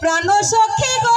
প্রাণ সখী গো।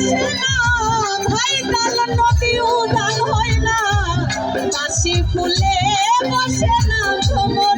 আসে না ভাই তাল হয় না। ফুলে বসে না ভ্রমণ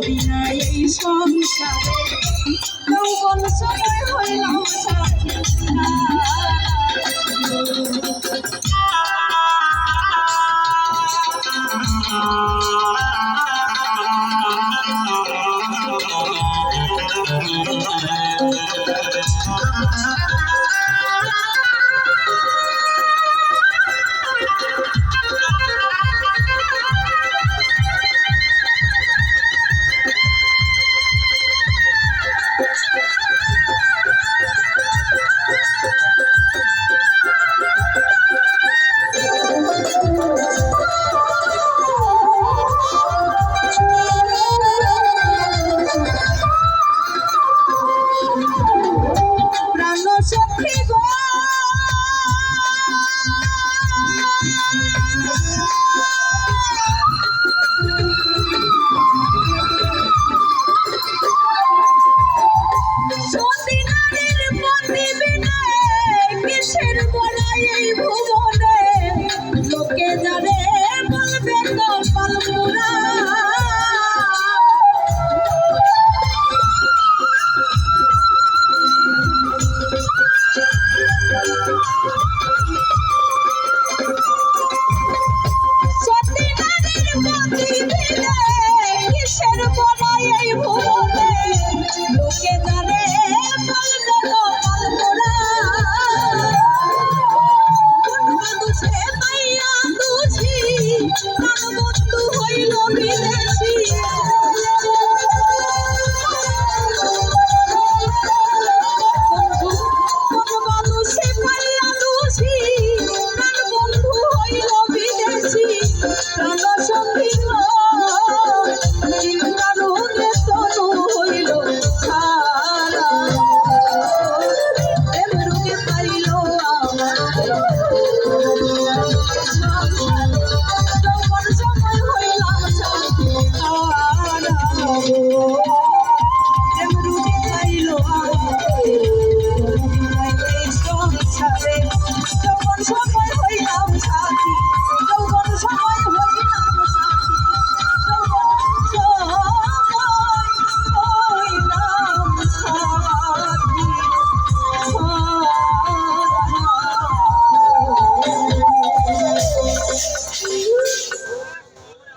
করি না এই সংসারে। যৌবন সময় হইলাম কিসের বলাই এই ভুবনে লোকে জানে amor.